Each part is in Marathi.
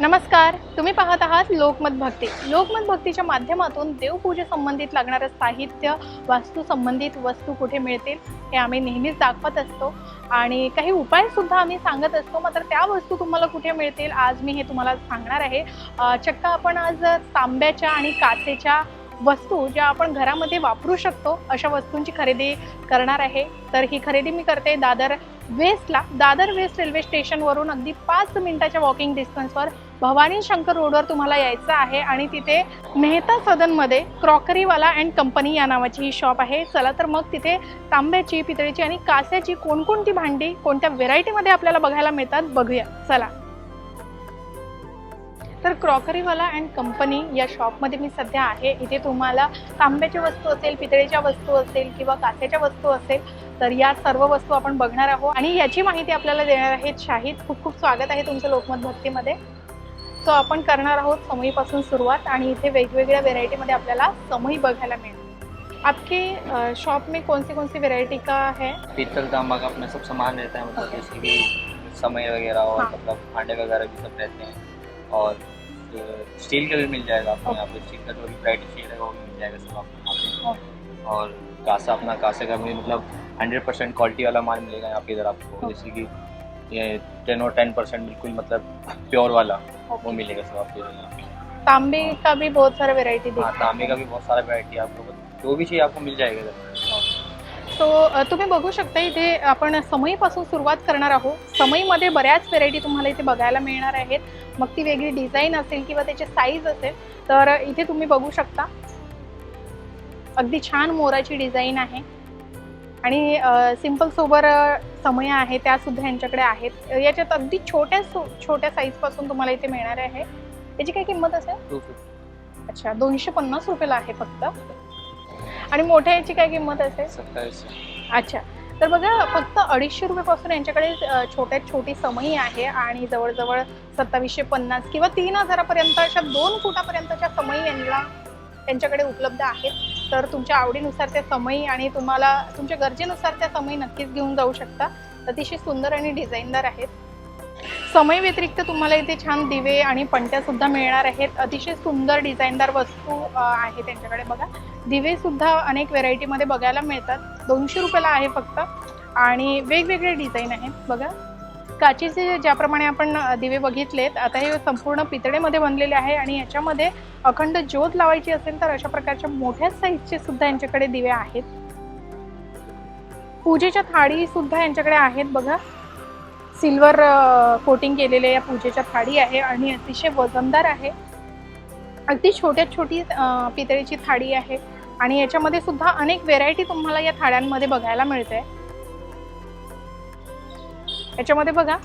नमस्कार तुम्ही पाहत आहात लोकमत भक्ती. लोकमत भक्तीच्या माध्यमातून देवपूजे संबंधित लागणारं साहित्य वास्तूसंबंधित वस्तू कुठे मिळतील हे आम्ही नेहमीच दाखवत असतो. आणि काही उपायसुद्धा आम्ही सांगत असतो मात्र त्या वस्तू तुम्हाला कुठे मिळतील आज मी हे तुम्हाला सांगणार आहे. चक्क आपण आज तांब्याच्या आणि काचेच्या वस्तू ज्या आपण घरामध्ये वापरू शकतो अशा वस्तूंची खरेदी करणार आहे. तर ही खरेदी मी करते दादर वेस्टला. दादर वेस्ट रेल्वे स्टेशनवरून अगदी पाच मिनिटाच्या वॉकिंग डिस्टन्सवर भवानी शंकर रोडवर तुम्हाला यायचं आहे आणि तिथे मेहता सदनमध्ये क्रॉकरीवाला अँड कंपनी या नावाची ही शॉप आहे. चला तर मग तिथे तांब्याची पितळीची आणि कास्याची कोणकोणती भांडी कोणत्या व्हेरायटीमध्ये आपल्याला बघायला मिळतात बघूया. चला. तर क्रॉकरीवाला अँड कंपनी या शॉपमध्ये मी सध्या आहे. इथे तुम्हाला तांब्याच्या वस्तू असेल पितळेच्या वस्तू असेल किंवा काचेच्या वस्तू असेल तर या सर्व वस्तू आपण बघणार आहोत. आणि याची माहिती आपल्याला देणार आहेत शाहीद. खूप खूप स्वागत आहे तुमचं लोकमत भक्तीमध्ये. सो आपण करणार आहोत समईपासून सुरुवात आणि इथे वेगवेगळ्या व्हेरायटीमध्ये आपल्याला समई बघायला मिळेल. आपके शॉप में कौन सी कौन सी वेरायटी का है? पीतल तांबा का अपना सब सामान रहता है मतलब जैसे कि समय वगैरह और हाँ। मतलब भांडे वगैरह भी सब रहते हैं। और स्टील का भी मिल जाएगा आपको यहाँ पे। स्टील का जो भी ब्राइट स्टील है वो भी मिल जाएगा सब आपको यहाँ पे। और कासा अपना कासे का भी मतलब हंड्रेड परसेंट क्वालिटी वाला माल मिलेगा यहाँ पे इधर आपको। जैसे कि ये टेन और टेन परसेंट बिल्कुल मतलब प्योर वाला वो मिलेगा सब आपको तांबे का भी बहुत सारा वेरायटी हाँ तांबे का भी बहुत सारा वेरायटी आपको जो भी चाहिए आपको मिल जाएगा इधर। सो अ, तुम्ही बघू शकता इथे आपण समईपासून सुरुवात करणार आहोत. समईमध्ये बऱ्याच व्हेरायटी तुम्हाला इथे बघायला मिळणार आहेत. मग ती वेगळी डिझाईन असेल किंवा त्याचे साईज असेल तर इथे तुम्ही बघू शकता. अगदी छान मोराची डिझाईन आहे. आणि सिंपल सोबर समय आहे त्या सुद्धा यांच्याकडे आहेत. याच्यात अगदी छोट्या छोट्या साईजपासून तुम्हाला इथे मिळणार आहे. याची काय किंमत असेल? अच्छा दोनशे पन्नास रुपयाला आहे फक्त. आणि मोठ्या याची काय किंमत असेल? अच्छा. तर बघा फक्त अडीचशे रुपयापासून यांच्याकडे छोट्यात छोटी समई आहे आणि जवळजवळ सत्तावीसशे पन्नास किंवा तीन हजारापर्यंत अशा दोन फुटापर्यंतच्या समई यांना त्यांच्याकडे उपलब्ध आहेत. तर तुमच्या आवडीनुसार त्या समयी आणि तुम्हाला तुमच्या गरजेनुसार त्या समयी नक्कीच घेऊन जाऊ शकता. अतिशय सुंदर आणि डिझाईनदार आहेत. समय व्यतिरिक्त तुम्हाला इथे छान दिवे आणि पणत्या सुद्धा मिळणार आहेत. अतिशय सुंदर डिझाईनदार वस्तू आहे त्यांच्याकडे बघा. दिवे सुद्धा अनेक व्हेरायटीमध्ये बघायला मिळतात. दोनशे रुपयाला आहे फक्त. आणि वेगवेगळे डिझाईन आहेत बघा. काचेचे ज्याप्रमाणे आपण दिवे बघितलेत आता हे संपूर्ण पितळेमध्ये बनलेले आहे आणि याच्यामध्ये अखंड ज्योत लावायची असेल तर अशा प्रकारच्या मोठ्या साईजचे सुद्धा यांच्याकडे दिवे आहेत. पूजेच्या थाळी सुद्धा यांच्याकडे आहेत बघा. सिल्वर कोटिंग केलेल्या या पूजेच्या थाळी आहे आणि अतिशय वजनदार आहे. अगदी छोट्यात छोटी पितळेची थाळी आहे आणि याच्यामध्ये सुद्धा अनेक व्हेरायटी तुम्हाला या थाळ्यांमध्ये बघायला मिळते. याच्यामध्ये बघा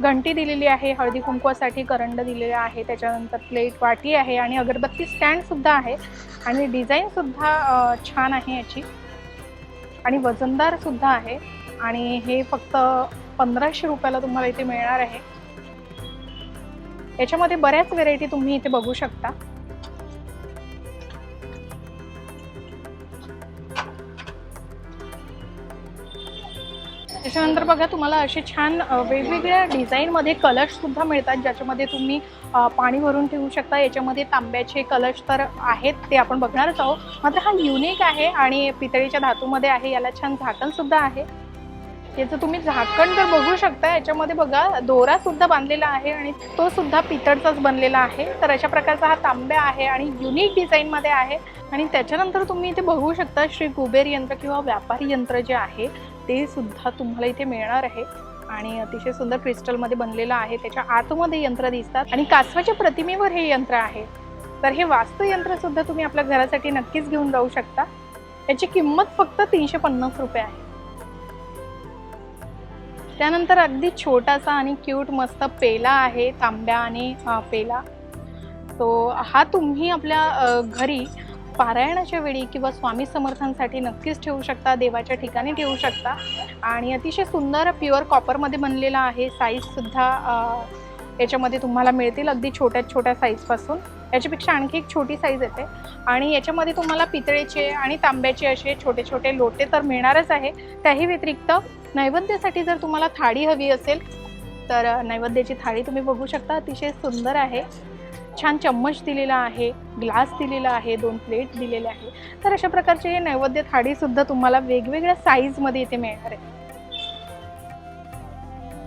घंटी दिलेली आहे हळदी कुंकवासाठी करंड दिलेलं आहे त्याच्यानंतर प्लेट वाटी आहे आणि अगरबत्ती स्टँड सुद्धा आहे आणि डिझाईन सुद्धा छान आहे याची. आणि वजनदार सुद्धा आहे आणि हे फक्त पंधराशे रुपयाला तुम्हाला इथे मिळणार आहे. याच्यामध्ये बऱ्याच व्हेरायटी तुम्ही इथे बघू शकता. त्याच्यानंतर बघा तुम्हाला असे छान वेगवेगळ्या डिझाईनमध्ये कलर्ससुद्धा मिळतात ज्याच्यामध्ये तुम्ही पाणी भरून ठेवू शकता. याच्यामध्ये तांब्याचे कलश तर आहेत ते आपण बघणारच आहोत. मात्र हा युनिक आहे आणि पितळीच्या धातूमध्ये आहे याला छान झाकणसुद्धा आहे. याचं तुम्ही झाकण तर बघू शकता. याच्यामध्ये बघा दोरासुद्धा बांधलेला आहे आणि तो सुद्धा पितळचाच बनलेला आहे. तर अशा प्रकारचा हा तांब्या आहे आणि युनिक डिझाईनमध्ये आहे. आणि त्याच्यानंतर तुम्ही इथे बघू शकता श्री कुबेर यंत्र किंवा व्यापारी यंत्र जे आहे ते सुद्धा तुम्हाला इथे मिळणार आहे. आणि अतिशय सुंदर क्रिस्टलमध्ये बनलेलं आहे. त्याच्या आतमध्ये यंत्र दिसतात. आणि कासवाच्या प्रतिमेवर हे यंत्र आहे. तर हे वास्तुयंत्र सुद्धा तुम्ही आपल्या घरासाठी नक्कीच घेऊन जाऊ शकता. याची किंमत फक्त तीनशे पन्नास रुपये आहे. त्यानंतर अगदी छोटासा आणि क्यूट मस्त पेला आहे. तांब्या आणि पेला. तो हा तुम्ही आपल्या घरी पारायणाच्या वेळी किंवा स्वामी समर्थांसाठी नक्कीच ठेवू शकता देवाच्या ठिकाणी ठेवू शकता. आणि अतिशय सुंदर प्युअर कॉपरमध्ये बनलेला आहे साईजसुद्धा याच्यामध्ये तुम्हाला मिळतील अगदी छोट्या छोट्या साईजपासून याच्यापेक्षा आणखी एक छोटी साईज येते. आणि याच्यामध्ये तुम्हाला पितळेचे आणि तांब्याचे असे छोटे छोटे लोटे तर मिळणारच आहे. त्याही व्यतिरिक्त नैवेद्यासाठी जर तुम्हाला थाळी हवी असेल तर नैवेद्याची थाळी तुम्ही बघू शकता. अतिशय सुंदर आहे. छान चम्मच दिलेला आहे ग्लास दिलेला आहे दोन प्लेट दिलेले आहे. तर अशा प्रकारचे हे नैवेद्य थाळीसुद्धा तुम्हाला वेगवेगळ्या साईजमध्ये इथे मिळणार आहे.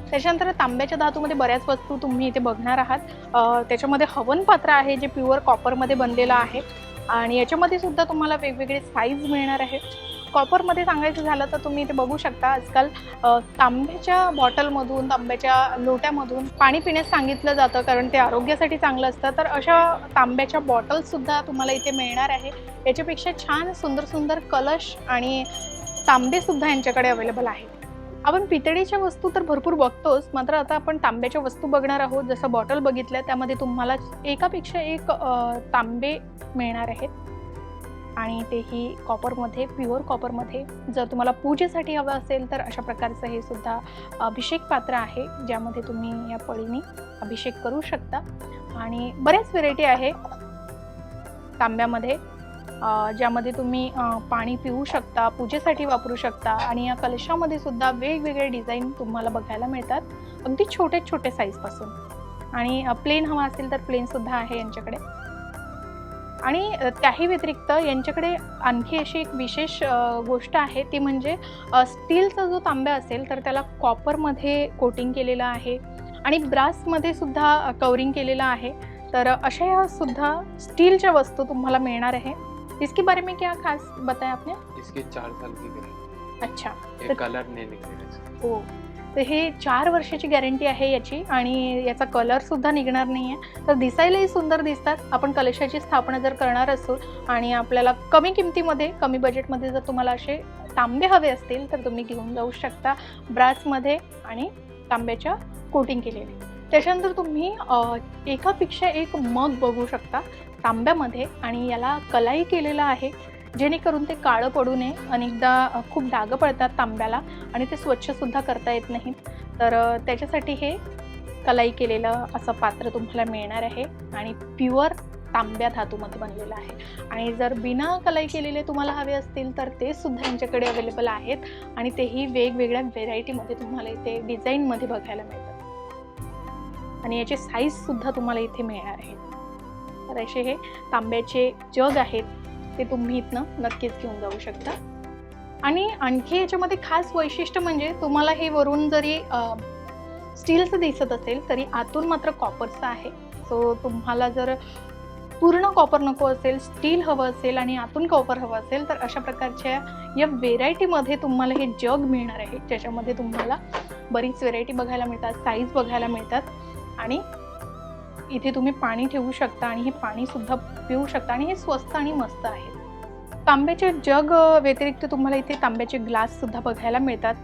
त्याच्यानंतर तांब्याच्या धातूमध्ये बऱ्याच वस्तू तुम्ही इथे बघणार आहात. त्याच्यामध्ये हवन पात्र आहे जे प्युअर कॉपरमध्ये बनलेलं आहे. आणि याच्यामध्ये सुद्धा तुम्हाला वेगवेगळे साईज मिळणार आहे कॉपरमध्ये सांगायचं झालं तर तुम्ही इथे बघू शकता. आजकाल तांब्याच्या बॉटलमधून तांब्याच्या लोट्यामधून पाणी पिण्यास सांगितलं जातं कारण ते आरोग्यासाठी चांगलं असतं. तर अशा तांब्याच्या बॉटल्ससुद्धा तुम्हाला इथे मिळणार आहे. याच्यापेक्षा छान सुंदर सुंदर कलश आणि तांबेसुद्धा यांच्याकडे अवेलेबल आहे आपण पितळीच्या वस्तू तर भरपूर बघतोच मात्र आता आपण तांब्याच्या वस्तू बघणार आहोत. जसं बॉटल बघितल्या त्यामध्ये तुम्हाला एकापेक्षा एक तांबे मिळणार आहेत. आणि तेही कॉपरमध्ये प्युअर कॉपरमध्ये जर तुम्हाला पूजेसाठी हवं असेल तर अशा प्रकारचं हे सुद्धा अभिषेक पात्र आहे ज्यामध्ये तुम्ही या पळीने अभिषेक करू शकता. आणि बऱ्याच व्हेरायटी आहे तांब्यामध्ये ज्यामध्ये तुम्ही पाणी पिऊ शकता पूजेसाठी वापरू शकता. आणि या कलशामध्ये सुद्धा वेगवेगळे डिझाईन तुम्हाला बघायला मिळतात अगदी छोटे छोटे साईजपासून आणि प्लेन हवा असेल तर प्लेनसुद्धा आहे यांच्याकडे. आणि त्याही व्यतिरिक्त यांच्याकडे आणखी अशी एक विशेष गोष्ट आहे ती म्हणजे स्टीलचा जो तांब्या असेल तर त्याला कॉपरमध्ये कोटिंग केलेलं आहे आणि ब्रासमध्ये सुद्धा कवरिंग केलेलं आहे. तर अशा या सुद्धा स्टीलच्या वस्तू तुम्हाला मिळणार आहे. इसके बारे में क्या खास बताया आपने? इसकी चार साल की गारंटी अच्छा तर- कलर नहीं निकलेगा। इसका हो. तर हे चार वर्षाची गॅरंटी आहे याची आणि याचा कलरसुद्धा निघणार नाही आहे तर दिसायलाही सुंदर दिसतात. आपण कलशाची स्थापना जर करणार असू आणि आपल्याला कमी किमतीमध्ये कमी बजेटमध्ये जर तुम्हाला असे तांबे हवे असतील तर तुम्ही घेऊन जाऊ शकता ब्रासमध्ये आणि तांब्याच्या कोटिंग केलेली. त्याच्यानंतर तुम्ही एकापेक्षा एक मग बघू शकता तांब्यामध्ये आणि याला कलाई केलेला आहे. जेणेकरून ते काळं पडू नये. अनेकदा खूप डागं पडतात तांब्याला आणि ते स्वच्छसुद्धा करता येत नाहीत. तर त्याच्यासाठी हे कलाई केलेलं असं पात्र तुम्हाला मिळणार आहे आणि प्युअर तांब्या धातूमध्ये बनलेलं आहे. आणि जर बिना कलाई केलेले तुम्हाला हवे असतील तर ते सुद्धा यांच्याकडे अवेलेबल आहेत आणि तेही वेगवेगळ्या व्हेरायटीमध्ये तुम्हाला इथे डिझाईनमध्ये बघायला मिळतात. आणि याचे साईजसुद्धा तुम्हाला इथे मिळणार आहेत. तर असे हे तांब्याचे जग आहेत. ते तुम्ही इथनं नक्कीच घेऊन जाऊ शकता. आणि आणखी याच्यामध्ये खास वैशिष्ट्य म्हणजे तुम्हाला हे वरून जरी स्टीलचं दिसत असेल तरी आतून मात्र कॉपरचं आहे. सो तुम्हाला जर पूर्ण कॉपर नको असेल स्टील हवं असेल आणि आतून कॉपर हवं असेल तर अशा प्रकारच्या या व्हेरायटीमध्ये तुम्हाला हे जग मिळणार आहे. ज्याच्यामध्ये तुम्हाला बरीच व्हेरायटी बघायला मिळतात साईज बघायला मिळतात. आणि इथे तुम्ही पाणी ठेवू शकता आणि हे पाणीसुद्धा पिऊ शकता आणि हे स्वस्त आणि मस्त आहे. तांब्याचे जग व्यतिरिक्त तुम्हाला इथे तांब्याचे ग्लाससुद्धा बघायला मिळतात.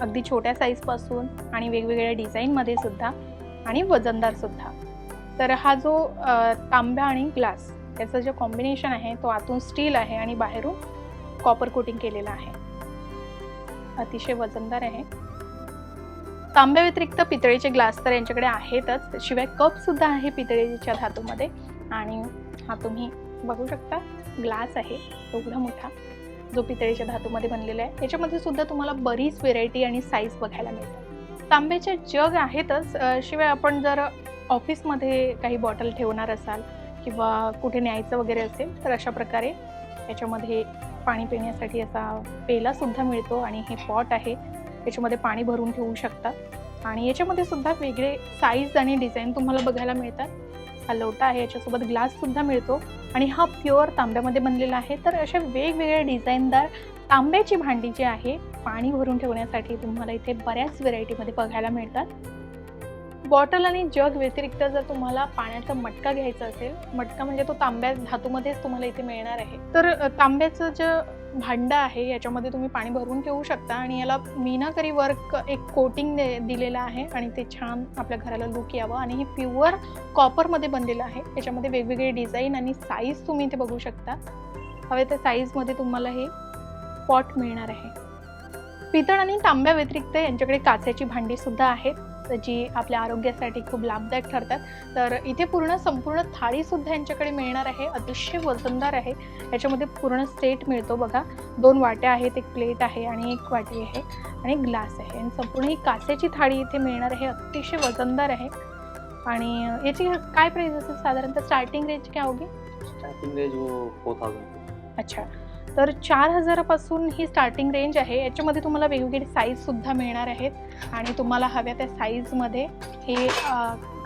अगदी छोट्या साईजपासून आणि वेगवेगळ्या डिझाईनमध्ये सुद्धा आणि वजनदारसुद्धा तर हा जो तांब्या आणि ग्लास याचं जे कॉम्बिनेशन आहे तो आतून स्टील आहे आणि बाहेरून कॉपर कोटिंग केलेला आहे. अतिशय वजनदार आहे. तांब्याव्यतिरिक्त पितळेचे ग्लास तर यांच्याकडे आहेतच. शिवाय कपसुद्धा आहे पितळेच्या धातूमध्ये. आणि हा तुम्ही बघू शकता ग्लास आहे एवढा मोठा. जो पितळेच्या धातूमध्ये बनलेला आहे. याच्यामध्ये सुद्धा तुम्हाला बरीच व्हेरायटी आणि साईज बघायला मिळते. तांब्याचे जग आहेतच. शिवाय आपण जर ऑफिसमध्ये काही बॉटल ठेवणार असाल किंवा कुठे न्यायचं वगैरे असेल तर अशा प्रकारे याच्यामध्ये पाणी पिण्यासाठी असा पेलासुद्धा मिळतो आणि हे पॉट आहे. याच्यामध्ये पाणी भरून ठेवू शकता. आणि याच्यामध्ये सुद्धा वेगळे साईज आणि डिझाईन तुम्हाला बघायला मिळतात. हा लोटा आहे याच्यासोबत ग्लाससुद्धा मिळतो. आणि हा प्युअर तांब्यामध्ये बनलेला आहे. तर अशा वेगवेगळ्या डिझाईनदार तांब्याची भांडी जी आहे पाणी भरून ठेवण्यासाठी तुम्हाला इथे बऱ्याच व्हेरायटीमध्ये बघायला मिळतात. बॉटल आणि जग व्यतिरिक्त जर तुम्हाला पाण्याचा मटका घ्यायचा असेल मटका म्हणजे तो तांब्या धातूमध्येच तुम्हाला इथे मिळणार आहे. तर तांब्याचं जे भांडं आहे याच्यामध्ये तुम्ही पाणी भरून ठेवू शकता आणि याला मीनाकरी वर्क एक कोटिंग दिलेलं आहे आणि ते छान आपल्या घराला लुक यावं आणि हे प्युअर कॉपरमध्ये बनलेलं आहे. याच्यामध्ये वेगवेगळे डिझाईन आणि साईज तुम्ही इथे बघू शकता. हवे त्या साईजमध्ये तुम्हाला हे पॉट मिळणार आहे. पितळ आणि तांब्या व्यतिरिक्त यांच्याकडे काचेची भांडी सुद्धा आहेत. जी आपल्या आरोग्यासाठी खूप लाभदायक ठरतात. तर इथे पूर्ण संपूर्ण थाळीसुद्धा यांच्याकडे मिळणार आहे. अतिशय वजनदार आहे. याच्यामध्ये पूर्ण सेट मिळतो बघा. दोन वाट्या आहेत एक प्लेट आहे आणि एक वाटी आहे आणि ग्लास आहे. आणि संपूर्ण ही काचेची थाळी इथे मिळणार आहे. अतिशय वजनदार आहे. आणि याची काय प्राईस असेल साधारणतः? स्टार्टिंग रेंज काय होगी? स्टार्टिंग रेंज वो फोर थाउजेंड अच्छा. तर चार हजारापासून ही स्टार्टिंग रेंज आहे. याच्यामध्ये तुम्हाला वेगवेगळे साईजसुद्धा मिळणार आहेत. आणि तुम्हाला हव्या त्या साईजमध्ये हे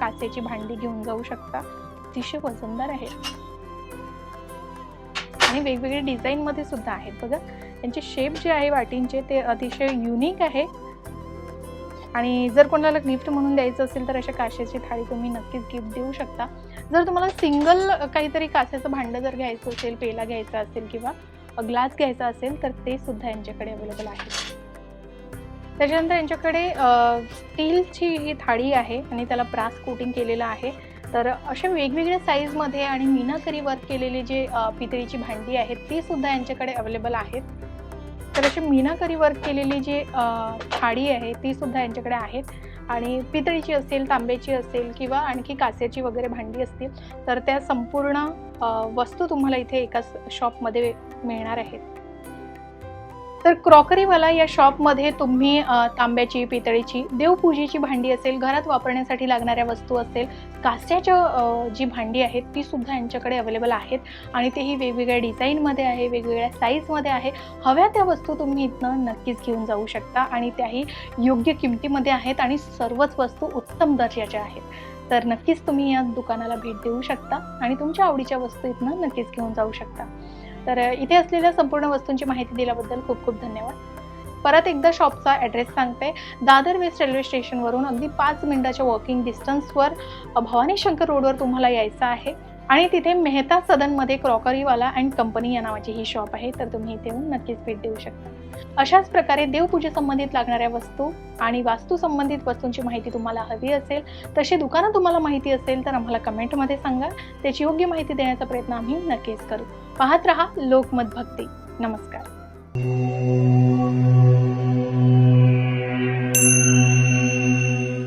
काचेची भांडी घेऊन जाऊ शकता. अतिशय वजनदार आहे. आणि वेगवेगळे डिझाईनमध्ये सुद्धा आहेत बघा. त्यांचे शेप जे आहे वाटींचे ते अतिशय युनिक आहे. आणि जर कोणाला गिफ्ट म्हणून द्यायचं असेल तर अशा काचेची थाळी तुम्ही नक्कीच गिफ्ट देऊ शकता. जर तुम्हाला सिंगल काहीतरी काचेचं भांडं जर घ्यायचं असेल पेला घ्यायचा असेल किंवा ग्लास घ्यायचा असेल तर ते सुद्धा यांच्याकडे अवेलेबल आहे. त्याच्यानंतर यांच्याकडे स्टीलची ही थाळी आहे आणि त्याला ब्रास कोटिंग केलेलं आहे. तर अशा वेगवेगळ्या साईजमध्ये आणि मीनाकरी वर्क केलेली जे पितळीची भांडी आहेत ती सुद्धा यांच्याकडे अवेलेबल आहेत. तर अशी मीनाकरी वर्क केलेली जी थाळी आहे ती सुद्धा यांच्याकडे आहेत. आणि पितळीची असेल तांब्याची असेल किंवा आणखी काचेची वगैरे भांडी असतील तर त्या संपूर्ण वस्तू तुम्हाला इथे एकाच शॉपमध्ये मिळणार आहेत. तर क्रॉकरीवाला या शॉपमध्ये तुम्ही तांब्याची पितळीची देवपूजेची भांडी असेल घरात वापरण्यासाठी लागणाऱ्या वस्तू असेल कास्याच्या जी भांडी आहेत ती सुद्धा यांच्याकडे अवेलेबल आहेत. आणि तेही वेगवेगळ्या डिझाईनमध्ये आहे वेगवेगळ्या साईजमध्ये आहे. हव्या त्या वस्तू तुम्ही इथनं नक्कीच घेऊन जाऊ शकता आणि त्याही योग्य किमतीमध्ये आहेत आणि सर्वच वस्तू उत्तम दर्जाच्या आहेत. तर नक्कीच तुम्ही या दुकानाला भेट देऊ शकता आणि तुमच्या आवडीच्या वस्तू इथनं नक्कीच घेऊन जाऊ शकता. तर इथे असलेल्या संपूर्ण वस्तूंची माहिती दिल्याबद्दल खूप खूप धन्यवाद. परत एकदा शॉपचा ॲड्रेस सांगते. दादर वेस्ट रेल्वे स्टेशनवरून अगदी पाच मिनिटाच्या वॉकिंग डिस्टन्सवर भवानी शंकर रोडवर तुम्हाला यायचं आहे. आणि तिथे मेहता सदनमध्ये क्रॉकरीवाला अँड कंपनी या नावाची ही शॉप आहे तर तुम्ही इथे येऊन नक्कीच भेट देऊ शकता. अशाच प्रकारे देवपूजेसंबंधित लागणाऱ्या वस्तू आणि वास्तू संबंधित वस्तूंची माहिती तुम्हाला हवी असेल तशी दुकानं तुम्हाला माहिती असेल तर आम्हाला कमेंटमध्ये सांगा. त्याची योग्य माहिती देण्याचा प्रयत्न आम्ही नक्कीच करू. पाहत रहा लोकमत भक्ती. नमस्कार.